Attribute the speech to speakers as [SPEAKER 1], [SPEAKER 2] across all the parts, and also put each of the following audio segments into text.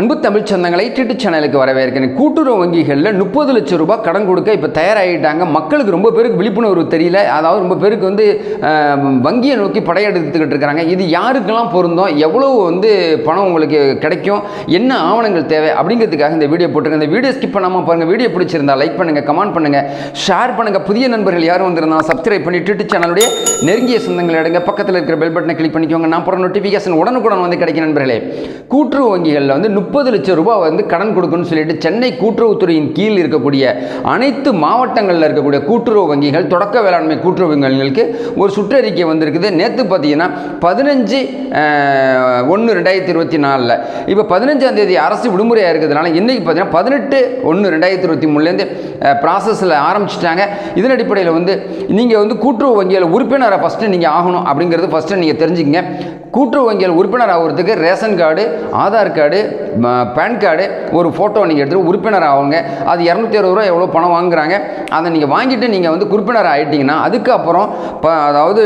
[SPEAKER 1] அன்பு தமிழ் சொந்தங்களை டிட்டு சேனலுக்கு வரவேற்கிறேன். கூட்டுறவு வங்கிகளில் முப்பது லட்சம் ரூபாய் கடன் கொடுக்க இப்போ தயாராகிட்டாங்க. மக்களுக்கு ரொம்ப பேருக்கு விழிப்புணர்வு தெரியல. அதாவது ரொம்ப பேருக்கு வந்து வங்கியை நோக்கி படையெடுத்துக்கிட்டு இருக்கிறாங்க இது யாருக்கெல்லாம் பொருந்தும்? எவ்வளோ வந்து பணம் உங்களுக்கு கிடைக்கும்? என்ன ஆவணங்கள் தேவை? அப்படிங்கிறதுக்காக இந்த வீடியோ போட்டிருக்கேன். இந்த வீடியோ ஸ்கிப் பண்ணாமல் பாருங்கள் வீடியோ பிடிச்சிருந்தா லைக் பண்ணுங்கள் கமெண்ட் பண்ணுங்கள் ஷேர் பண்ணுங்கள் புதிய நண்பர்கள் யாரும் வந்திருந்தாலும் சப்ஸ்கிரைப் பண்ணி டிட்டு சேனலுடைய நெருங்கிய சொந்தங்கள் எடுங்க பக்கத்தில் இருக்கிற பெல் பட்டனை கிளிக் பண்ணிக்கோங்க. நான் போகிற நோட்டிஃபிகேஷன் உடனுக்குடன் வந்து கிடைக்கும் நண்பர்களே. கூட்டுறவு வங்கிகளில் வந்து முப்பது முப்பது லட்சம் ரூபாய் வந்து கடன் கொடுக்கணும்னு சொல்லிட்டு சென்னை கூட்டுறவுத்துறையின் கீழ் இருக்கக்கூடிய அனைத்து மாவட்டங்களில் இருக்கக்கூடிய கூட்டுறவு வங்கிகள் தொடக்க வேளாண்மை கூட்டுறவு வங்கிகளுக்கு ஒரு சுற்றறிக்கை வந்திருக்குது. நேற்று பார்த்தீங்கன்னா பதினஞ்சு ஒன்று ரெண்டாயிரத்தி இருபத்தி நாலில். இப்போ பதினஞ்சாம் தேதி அரசு விடுமுறையாக இருக்கிறதுனால இன்றைக்கி பார்த்தீங்கன்னா பதினெட்டு ஒன்று ரெண்டாயிரத்தி இருபத்தி மூணுலேருந்து ப்ராசஸில் ஆரம்பிச்சிட்டாங்க. இதன் அடிப்படையில் வந்து நீங்கள் வந்து கூட்டுறவு வங்கியில் உறுப்பினராக ஃபஸ்ட்டு நீங்கள் ஆகணும் அப்படிங்கிறது ஃபஸ்ட்டு நீங்கள் தெரிஞ்சுக்கங்க. கூட்டுறவு வங்கியில் உறுப்பினர் ஆகிறதுக்கு ration card Aadhaar card pan card ஒரு ஃபோட்டோ நீங்கள் எடுத்துகிட்டு உறுப்பினர் ஆகுங்க அது இரநூத்தி அறுபது ரூபா எவ்வளோ பணம் வாங்குறாங்க. அதை நீங்கள் வாங்கிட்டு நீங்கள் வந்து உறுப்பினர் ஆகிட்டீங்கன்னா அதுக்கப்புறம் இப்போ அதாவது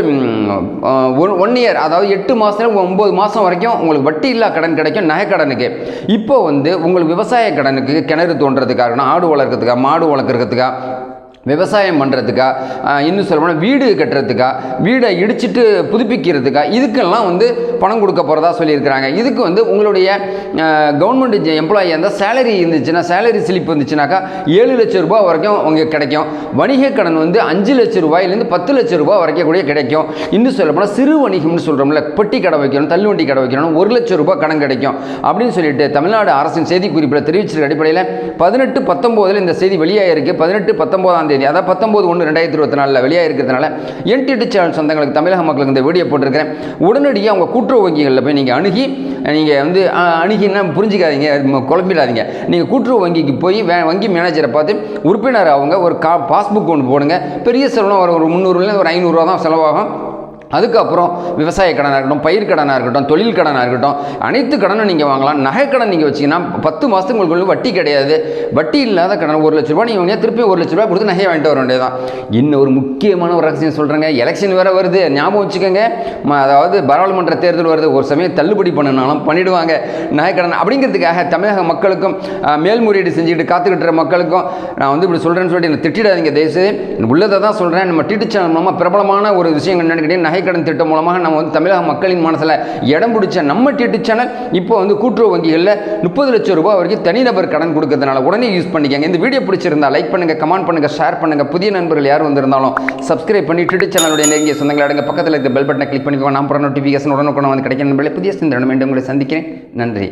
[SPEAKER 1] ஒன் ஒன் இயர் அதாவது எட்டு மாதத்துல ஒம்பது மாதம் வரைக்கும் உங்களுக்கு வட்டி இல்லா கடன் கிடைக்கும் நகை கடனுக்கு. இப்போ வந்து உங்களுக்கு விவசாய கடனுக்கு கிணறு தோன்றதுக்காக ஆடு வளர்க்கறதுக்காக மாடு வளர்க்குறதுக்கா விவசாயம் பண்ணுறதுக்கா இன்னும் சொல்லப்போனால் வீடு கட்டுறதுக்கா வீடை இடிச்சிட்டு புதுப்பிக்கிறதுக்கா இதுக்கெல்லாம் வந்து பணம் கொடுக்க போகிறதா சொல்லியிருக்கிறாங்க. இதுக்கு வந்து உங்களுடைய கவர்மெண்ட் எம்ப்ளாயி இருந்தால் சேலரி இருந்துச்சுன்னா சேலரி ஸ்லிப் இருந்துச்சுனாக்கா ஏழு லட்சம் ரூபாய் வரைக்கும் உங்களுக்கு கிடைக்கும். வணிக கடன் வந்து அஞ்சு லட்சம் ரூபாயிலேருந்து பத்து லட்சம் ரூபாய் வரைக்கும் கூட கிடைக்கும். இன்னும் சொல்லப்போனால் சிறு வணிகம்னு சொல்கிறோம்ல பெட்டி கடை வைக்கணும் தள்ளுவண்டி கடை வைக்கணும் ஒரு லட்சம் ரூபாய் கடன் கிடைக்கும். அப்படின்னு சொல்லிட்டு தமிழ்நாடு அரசின் செய்திக்குறிப்பில் தெரிவிச்சிருக்க அடிப்படையில் பதினெட்டு பத்தொம்போதில் இந்த செய்தி வெளியாகிருக்கு பதினெட்டு பத்தொம்போதாம் தேதி அதாவது பத்தொம்போது ஒன்று ரெண்டாயிரத்தி இருபத்தி நாலில் வெளியாக இருக்கிறதுனால என்டிடி சேனல் சொந்தங்களுக்கு தமிழக மக்களுக்கு இந்த வீடியோ போட்டிருக்கிறேன். உடனடியாக உங்கள் கூட்டுறவு வங்கிகளில் போய் நீங்கள் அணுகி நீங்கள் வந்து அணுகினா புரிஞ்சிக்காதீங்க குழம்பிடாதீங்க நீங்கள் கூட்டுறவு வங்கிக்கு போய் வே வங்கி மேனேஜரை பார்த்து உறுப்பினர் அவங்க ஒரு கா பாஸ்புக் ஒன்று போடுங்க. பெரிய செலவுலாம் ஒரு ஒரு முந்நூறுலேருந்து ஒரு ஐநூறுரூவா தான் செலவாகும். அதுக்கப்புறம் விவசாய கடனாக இருக்கட்டும் பயிர் கடனாக இருக்கட்டும் தொழில் கடனாக இருக்கட்டும் அனைத்து கடனும் நீங்கள் வாங்கலாம். நகை கடன் நீங்கள் வச்சீங்கன்னா பத்து மாதத்துக்கு உங்களுக்கு வட்டி கிடையாது. வட்டி இல்லாத கடன் ஒரு லட்ச ரூபாய் நீங்கள் திருப்பி ஒரு லட்ச ரூபா கொடுத்து நகையை வாங்கிட்டு வர வேண்டியதான் இன்னும் ஒரு முக்கியமான ஒரு ரகசியம் சொல்கிறேங்க எலெக்ஷன் வேறு வருது. ஞாபகம் வச்சுக்கோங்க. அதாவது பாராளுமன்ற தேர்தல் வருது. ஒரு சமயம் தள்ளுபடி பண்ணினாலும் பண்ணிடுவாங்க. நகை கடன் அப்படிங்கிறதுக்காக தமிழக மக்களுக்கும் மேல்முறையீடு செஞ்சுக்கிட்டு காத்துக்கிட்டு மக்களுக்கும் நான் வந்து இப்படி சொல்கிறேன்னு சொல்லிட்டு என்னை திட்டிடாதீங்க. தயவுசெய்து. உள்ளதை தான் சொல்கிறேன் நம்ம டிடி சேனல் மூலமாக பிரபலமான ஒரு விஷயம் என்னென்னு கேட்டீங்கன்னா கடன் திட்டம் மூலமாக நம்ம வந்து தமிழக மக்களின் மனசில் இடம் பிடிச்ச நம்ம டிடி சேனல் இப்போ வந்து கூட்டுறவு வங்கிகளில் முப்பது லட்சம் ரூபாய் வரைக்கும் தனிநபர் கடன் கொடுக்கறதுனால உடனே யூஸ் பண்ணிக்கங்க. இந்த வீடியோ பிடிச்சிருந்தா லைக் பண்ணுங்கள் கமெண்ட் பண்ணுங்கள் ஷேர் பண்ணுங்கள் புதிய நண்பர்கள் யார் வந்திருந்தாலும் சப்ஸ்கிரைப் பண்ணி டிடி சேனலுடைய நெருங்கிய சொந்தங்களை அடங்க பக்கத்தில் இருக்க பெல் பட்டனை கிளிக் பண்ணிக்கோங்க. நான் போகிற நோட்டிஃபிகேஷன் உடனுக்குடன் வந்து கிடைக்கிற நண்பர்களே புதிய சிந்தனை மீண்டும் உங்களை சந்திக்கிறேன். நன்றி.